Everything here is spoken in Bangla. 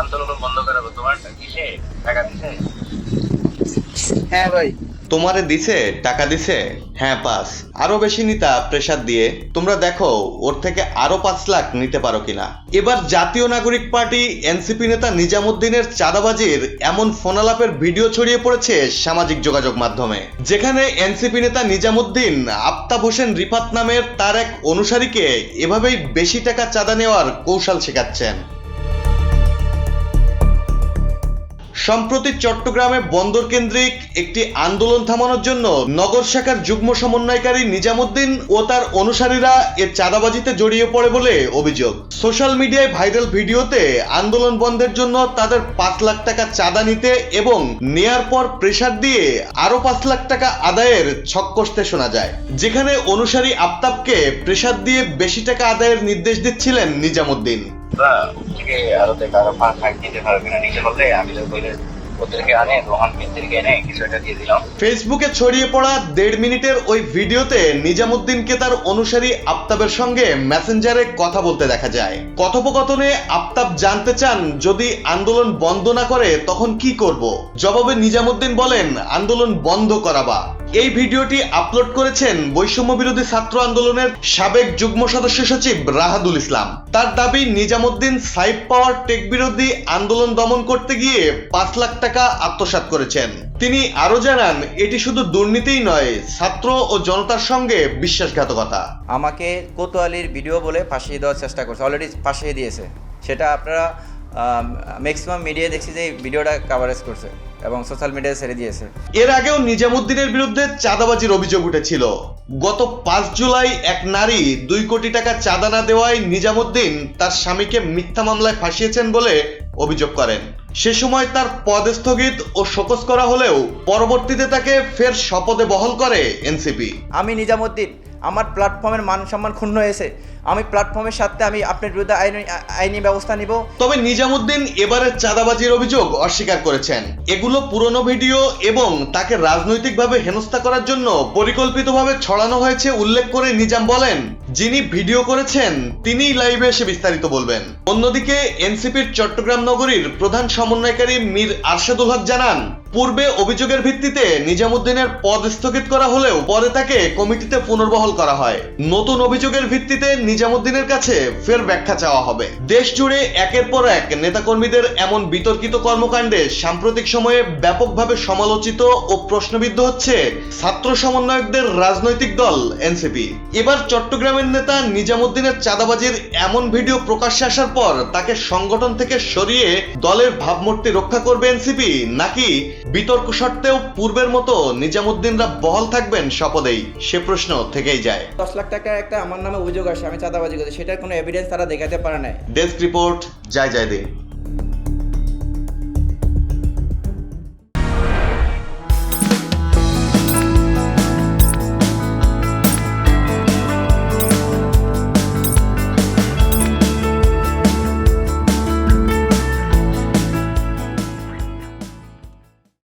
আন্দোলন বন্ধ করাবো তোমার কিসে? টাকা দিছে? হ্যাঁ ভাই। তোমারে দিছে? টাকা দিছে? হ্যাঁ পাস। আরও বেশি নিতা প্রেসার দিয়ে। তোমরা দেখো ওর থেকে আরও পাঁচ লাখ নিতে পারো কিনা। এবার জাতীয় নাগরিক পার্টি এনসিপি নেতা নিজামুদ্দিনের চাঁদাবাজির এমন ফোনালাপের ভিডিও ছড়িয়ে পড়েছে সামাজিক যোগাযোগ মাধ্যমে যেখানে এনসিপি নেতা নিজামুদ্দিন আফতাব হোসেন রিফাত নামের তার এক অনুসারীকে এভাবেই বেশি টাকা চাঁদা নেওয়ার কৌশল শেখাচ্ছেন। সম্প্রতি চট্টগ্রামে বন্দর কেন্দ্রিক একটি আন্দোলন থামানোর জন্য নগর শাখার যুগ্ম সমন্বয়কারী নিজামুদ্দিন ও তার অনুসারীরা এ চাঁদাবাজিতে জড়িয়ে পড়ে বলে অভিযোগ। সোশ্যাল মিডিয়ায় ভাইরাল ভিডিওতে আন্দোলন বন্ধের জন্য তাদের পাঁচ লাখ টাকা চাঁদা নিতে এবং নেয়ার পর প্রেসার দিয়ে আরও পাঁচ লাখ টাকা আদায়ের ছক কষতে শোনা যায়। যেখানে অনুসারী আফতাবকে প্রেসার দিয়ে বেশি টাকা আদায়ের নির্দেশ দিচ্ছিলেন নিজামুদ্দিন। পাঁচ দিতে পারবে বললে আমি তো বলে ফেসবুকে ছড়িয়ে পড়া দেড় মিনিটের ওই ভিডিওতে নিজামুদ্দিনকে তার অনুসারী আফতাবের সঙ্গে মেসেঞ্জারে কথা বলতে দেখা যায়। কথোপকথনে আফতাব জানতে চান, যদি আন্দোলন বন্ধ না করে তখন কি করব? জবাবে নিজামুদ্দিন বলেন, আন্দোলন বন্ধ করাবা। এই ভিডিওটি আপলোড করেছেন বৈষম্য বিরোধী ছাত্র আন্দোলনের সাবেক যুগ্ম সদস্য সচিব রাহাদুল ইসলাম। তার দাবি, নিজামুদ্দিন সাইফ পাওয়ার টেক বিরোধী আন্দোলন দমন করতে গিয়ে পাঁচ লাখ টাকা আত্মসাৎ করেছেন। তিনি আরও জানান, এটি শুধু দুর্নীতিই নয়, ছাত্র ও জনতার সঙ্গে বিশ্বাসঘাতকতা। আমাকে কোতোয়ালির ভিডিও বলে ফাঁসিয়ে দেওয়ার চেষ্টা করছে অলরেডি ফাঁসিয়ে দিয়েছে। সেটা আপনারা ম্যাক্সিমাম মিডিয়ায় দেখছি যে ভিডিওটা কাভারেজ করছে। এবং সোশ্যাল মিডিয়ায় ছেড়ে দিয়েছে। এর আগেও নিজামুদ্দিনের বিরুদ্ধে চাঁদাবাজির অভিযোগ উঠেছিল। গত পাঁচ জুলাই এক নারী দুই কোটি টাকা চাঁদা না দেওয়ায় নিজামুদ্দিন তার স্বামীকে মিথ্যা মামলায় ফাঁসিয়েছেন বলে অভিযোগ করেন। সে সময় তার পদ স্থগিত ও শোকজ করা হলেও পরবর্তীতে তাকে ফের শপথে বহল করে এনসিপি। আমি নিজামুদ্দিন। আমার প্ল্যাটফর্মের মান সম্মান ক্ষুণ্ণ হয়েছে। আমি প্ল্যাটফর্মের সাথে আমি আপনার বিরুদ্ধে আইনি আইনি ব্যবস্থা নিব। তবে নিজামুদ্দিন এবারের চাঁদাবাজির অভিযোগ অস্বীকার করেছেন। এগুলো পুরনো ভিডিও এবং তাকে রাজনৈতিকভাবে হেনস্থা করার জন্য পরিকল্পিতভাবে ছড়ানো হয়েছে, উল্লেখ করে নিজাম বলেন। যিনি ভিডিও করেছেন, তিনিই লাইভে এসে বিস্তারিত বলবেন। অন্যদিকে, এনসিপির চট্টগ্রাম নগরীর প্রধান সমন্বয়কারী মীর আরশাদুল হক জানান, পূর্বে অভিযোগের ভিত্তিতে নিজামুদ্দিনের পদ স্থগিত করা হলেও পরে তাকে কমিটিতে পুনর্বহাল করা হয়। নতুন অভিযোগের ভিত্তিতে নিজামুদ্দিনের কাছে ফের ব্যাখ্যা চাওয়া হবে। দেশ জুড়ে একের পর এক নেতাকর্মীদের এমন বিতর্কিত কর্মকাণ্ডে সাম্প্রতিক সময়ে ব্যাপকভাবে সমালোচিত ও প্রশ্নবিদ্ধ হচ্ছে ছাত্র সমন্বয়কদের রাজনৈতিক দল এনসিপি। এবার চট্টগ্রামের নেতা নিজামুদ্দিনের চাঁদাবাজির এমন ভিডিও প্রকাশ্যে আসার পর তাকে সংগঠন থেকে সরিয়ে দলের ভাবমূর্তি রক্ষা করবে এনসিপি নাকি বিতর্ক সত্ত্বেও পূর্বের মতো নিজামুদ্দিনরা বহল থাকবেন শপথেই সে প্রশ্ন থেকেই যায়। দশ লাখ টাকা একটা আমার নামে অভিযোগ আসে আমি চাঁদাবাজি করি সেটার কোনো এভিডেন্স তারা দেখাতে পারে নাই। ডেস্ক রিপোর্ট জয় জয় দিন